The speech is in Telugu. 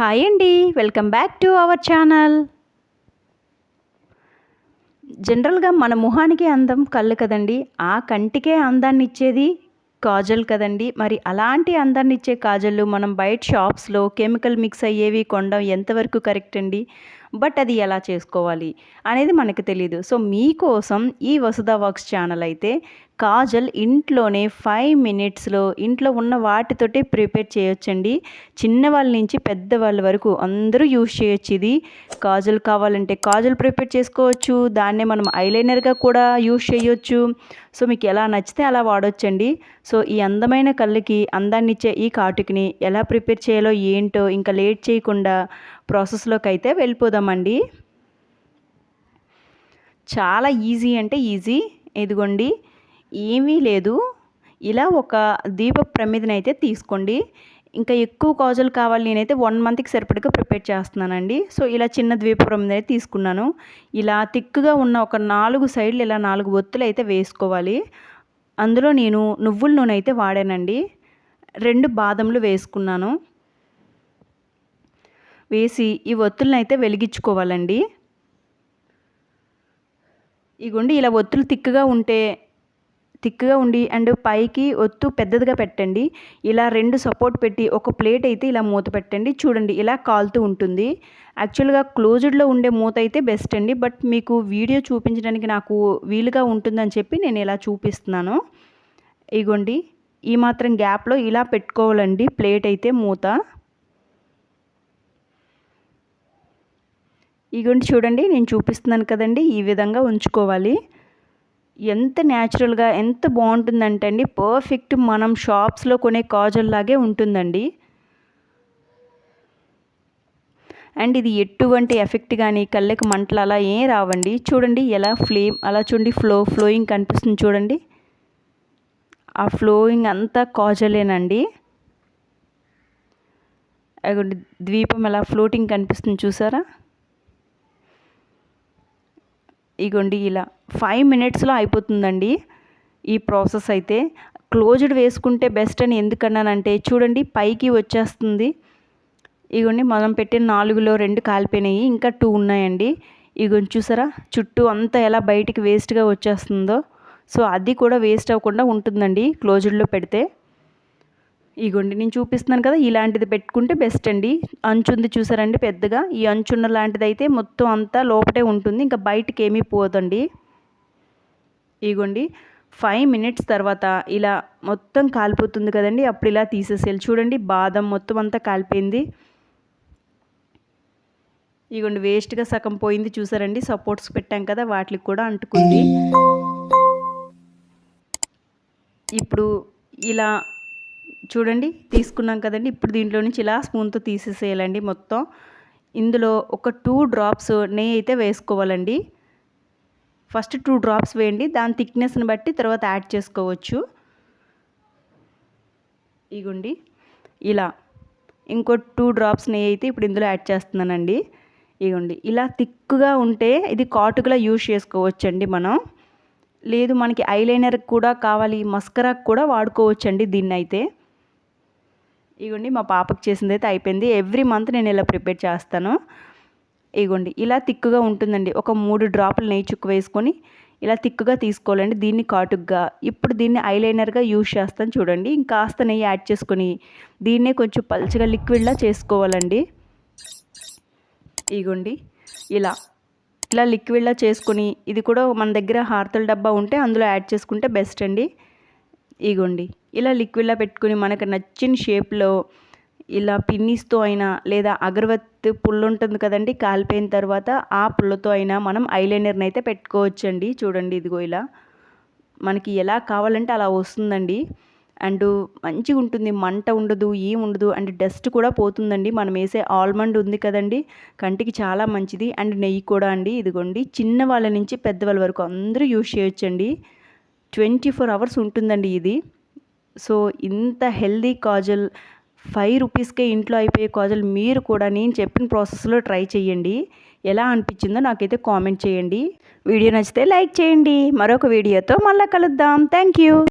హాయ్ అండి. Welcome back to our channel. జనరల్గా మన మొహానికి అందం కళ్ళు కదండి. ఆ కంటికే అందాన్ని ఇచ్చేది కాజల్ కదండి. మరి అలాంటి అందాన్ని ఇచ్చే కాజల్లు మనం బయట షాప్స్లో కెమికల్ మిక్స్ అయ్యేవి కొనడం ఎంతవరకు కరెక్ట్ అండి? బట్ అది ఎలా చేసుకోవాలి అనేది మనకు తెలియదు సో మీకోసం ఈ వసుధ వర్క్స్ ఛానల్ అయితే కాజల్ ఇంట్లోనే ఫైవ్ మినిట్స్లో ఇంట్లో ఉన్న వాటితోటి ప్రిపేర్ చేయొచ్చండి. చిన్నవాళ్ళ నుంచి పెద్దవాళ్ళ వరకు అందరూ యూజ్ చేయొచ్చు ఇది. కాజల్ కావాలంటే కాజల్ ప్రిపేర్ చేసుకోవచ్చు. దాన్నే మనం ఐలైనర్గా కూడా యూజ్ చేయొచ్చు. సో మీకు ఎలా నచ్చితే అలా వాడొచ్చండి. సో ఈ అందమైన కళ్ళకి అందాన్ని ఇచ్చే ఈ కాటుకిని ఎలా ప్రిపేర్ చేయాలో ఏంటో ఇంకా లేట్ చేయకుండా ప్రాసెస్లోకి అయితే వెళ్ళిపోదామండి. చాలా ఈజీ అంటే ఈజీ. ఇదిగోండి. ఏమీ లేదు. ఇలా ఒక దీప ప్రమిదనైతే తీసుకోండి. ఇంకా ఎక్కువ కాజులు కావాలి నేనైతే వన్ మంత్కి సరిపడగా ప్రిపేర్ చేస్తున్నానండి. సో ఇలా చిన్న ద్వీప అయితే తీసుకున్నాను. ఇలా తిక్కుగా ఉన్న ఒక నాలుగు సైడ్లు ఇలా నాలుగు ఒత్తులు అయితే వేసుకోవాలి. అందులో నేను నువ్వుల నూనె అయితే వాడానండి. రెండు బాదంలు వేసుకున్నాను. వేసి ఈ ఒత్తులను అయితే వెలిగించుకోవాలండి. ఇగోండి ఇలా ఒత్తులు తిక్కుగా ఉంటే థిక్గా ఉండి అండ్ పైకి ఒత్తు పెద్దదిగా పెట్టండి. ఇలా రెండు సపోర్ట్ పెట్టి ఒక ప్లేట్ అయితే ఇలా మూత పెట్టండి. చూడండి ఇలా కాలుతూ ఉంటుంది. యాక్చువల్గా క్లోజ్డ్లో ఉండే మూత అయితే బెస్ట్ అండి. బట్ మీకు వీడియో చూపించడానికి నాకు వీలుగా ఉంటుందని చెప్పి నేను ఇలా చూపిస్తున్నాను. ఇగోండి ఈ మాత్రం గ్యాప్లో ఇలా పెట్టుకోవాలండి ప్లేట్ అయితే మూత. ఇగోండి చూడండి నేను చూపిస్తున్నాను కదండి ఈ విధంగా ఉంచుకోవాలి. ఎంత న్యాచురల్గా ఎంత బాగుంటుందంటే అండి పర్ఫెక్ట్ మనం షాప్స్లో కొనే కాజల్ లాగే ఉంటుందండి. అండ్ ఇది ఎటువంటి ఎఫెక్ట్ కానీ కళ్ళకి మంటలు అలా ఏం రావండి. చూడండి ఎలా ఫ్లేమ్ అలా చూడండి ఫ్లో ఫ్లోయింగ్ కనిపిస్తుంది చూడండి. ఆ ఫ్లోయింగ్ అంతా కాజలేనండి. ద్వీపం ఎలా ఫ్లోటింగ్ కనిపిస్తుంది చూసారా? ఇగోండి ఇలా ఫైవ్ మినిట్స్లో అయిపోతుందండి ఈ ప్రాసెస్ అయితే. క్లోజ్డ్ వేసుకుంటే బెస్ట్ అని ఎందుకన్నానంటే చూడండి పైకి వచ్చేస్తుంది. ఇగోండి మనం పెట్టిన నాలుగులో రెండు కాలిపోయినాయి ఇంకా టూ ఉన్నాయండి. ఇగోండి చూసారా? చుట్టూ అంతా ఎలా బయటికి వేస్ట్గా వచ్చేస్తుందో. సో అది కూడా వేస్ట్ అవ్వకుండా ఉంటుందండి క్లోజ్డ్లో పెడితే. ఇగోండి నేను చూపిస్తున్నాను కదా ఇలాంటిది పెట్టుకుంటే బెస్ట్ అండి. అంచు ఉంది చూసారండి పెద్దగా. ఈ అంచున్న లాంటిది అయితే మొత్తం అంతా లోపటే ఉంటుంది ఇంకా బయటికి ఏమీ పోదండి. ఇగోండి ఫైవ్ మినిట్స్ తర్వాత ఇలా మొత్తం కాలిపోతుంది కదండి అప్పుడు ఇలా తీసేసేయాలి. చూడండి బాదం మొత్తం అంతా కాలిపోయింది. ఇగోండి వేస్ట్గా సగం పోయింది చూసారండి సపోర్ట్స్ పెట్టాం కదా వాటికి కూడా అంటుకుంది. ఇప్పుడు ఇలా చూడండి తీసుకున్నాం కదండి. ఇప్పుడు దీంట్లో నుంచి ఇలా స్పూన్తో తీసేసేయాలండి మొత్తం. ఇందులో ఒక టూ డ్రాప్స్ నెయ్యి అయితే వేసుకోవాలండి. ఫస్ట్ టూ డ్రాప్స్ వేయండి. దాని థిక్నెస్ని బట్టి తర్వాత యాడ్ చేసుకోవచ్చు. ఇగుండి. ఇలా ఇంకో టూ డ్రాప్స్ నెయ్యి అయితే ఇప్పుడు ఇందులో యాడ్ చేస్తున్నానండి. ఇగోండి. ఇలా థిక్గా ఉంటే ఇది కాటుకులా యూజ్ చేసుకోవచ్చండి మనం. లేదు మనకి ఐలైనర్ కూడా కావాలి మస్కరాకు కూడా వాడుకోవచ్చండి దీన్ని అయితే ఇగోండి మా పాపకు చేసింది అయితే అయిపోయింది. ఎవ్రీ మంత్ నేను ఇలా ప్రిపేర్ చేస్తాను. ఇగోండి ఇలా తిక్కుగా ఉంటుందండి. ఒక మూడు డ్రాపులు నెయ్యి చుక్క వేసుకొని ఇలా తిక్కుగా తీసుకోవాలండి. దీన్ని కాటుగ్గా. ఇప్పుడు దీన్ని ఐలైనర్గా యూజ్ చేస్తాను చూడండి. ఇంకాస్త నెయ్యి యాడ్ చేసుకొని దీన్నే కొంచెం పల్చగా లిక్విడ్లా చేసుకోవాలండి. ఇగోండి ఇలా ఇలా లిక్విడ్లా చేసుకొని ఇది కూడా మన దగ్గర హార్తల డబ్బా ఉంటే అందులో యాడ్ చేసుకుంటే బెస్ట్ అండి. ఇగోండి. ఇలా లిక్విడ్లా పెట్టుకుని మనకు నచ్చిన షేప్లో ఇలా పిన్నిస్తో అయినా లేదా అగరవత్తి పుల్లు ఉంటుంది కదండి కాలిపోయిన తర్వాత ఆ పుల్లతో అయినా మనం ఐలైనర్ని అయితే పెట్టుకోవచ్చండి. చూడండి ఇదిగో ఇలా. మనకి ఎలా కావాలంటే అలా వస్తుందండి. అండ్ మంచిగా ఉంటుంది. మంట ఉండదు ఏం ఉండదు. అండ్ డస్ట్ కూడా పోతుందండి. మనం వేసే ఆల్మండ్ ఉంది కదండి కంటికి చాలా మంచిది. అండ్ నెయ్యి కూడా అండి. ఇదిగోండి. చిన్న వాళ్ళ నుంచి పెద్దవాళ్ళ వరకు అందరూ యూజ్ చేయొచ్చండి. ట్వంటీ ఫోర్ అవర్స్ ఉంటుందండి ఇది. సో ఇంత హెల్దీ కాజల్ ఫైవ్ రూపీస్కే ఇంట్లో అయిపోయే కాజల్ మీరు కూడా నేను చెప్పిన ప్రాసెస్లో ట్రై చేయండి ఎలా అనిపించిందో నాకైతే కామెంట్ చేయండి. వీడియో నచ్చితే లైక్ చేయండి. మరొక వీడియోతో మళ్ళీ కలుద్దాం. Thank you